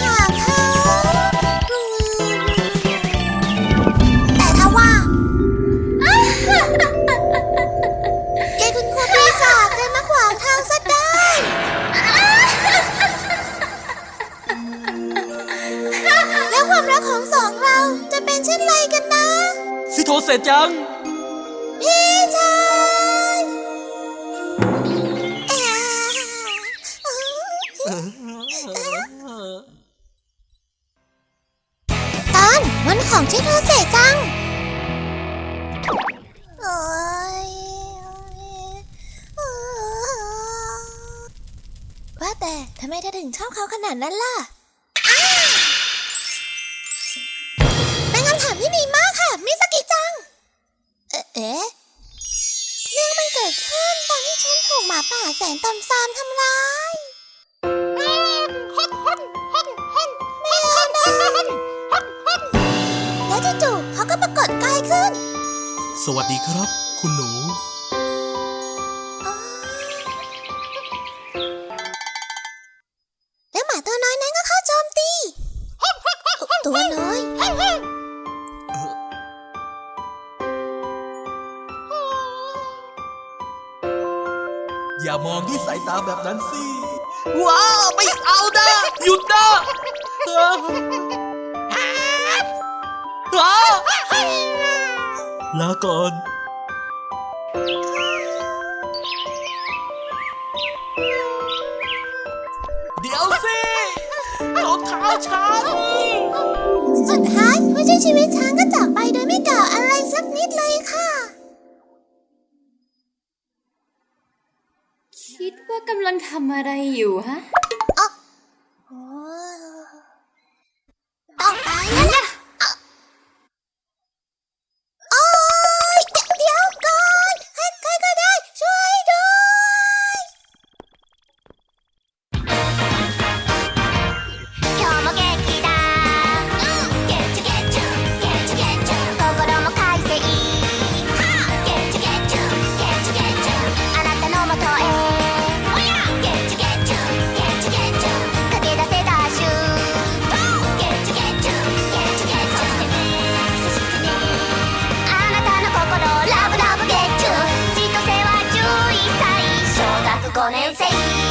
หาเขาแต่ถ้าว่าาจเดิมาขวางทางซะได้ แล้วความรักของสองเราจะเป็นเช่นไรกันนะ สิโทเสจัง ตอนวันของชิโนเสจังโอ๊ยว่าแต่ทำไมเธอถึงชอบเขาขนาดนั้นล่ะเป็นคำถามที่ดีมากค่ะ มิสกิจัง เอ๊ะเอ๊ะเรื่องมันเกิดขึ้นตอนที่ฉันถูกหมาป่าแสนตำซามทำร้าย ๆเขาก็ปรากฏกายขึ้น สวัสดีครับ คุณหนู แล้วหมาตัวน้อยนั้นก็เข้าโจมตี ตัวน้อย อย่ามองด้วยสายตาแบบนั้นสิ ว้าว ไม่เอานะ หยุดนะอ้า ลาก่อนเดี๋ยวสิรองเท้าฉันสุดท้ายผู้ช่วยชีวิตช้างก็จากไปโดยไม่กล่าวอะไรสักนิดเลยค่ะ คิดว่ากำลังทำอะไรอยู่ฮะ 5年生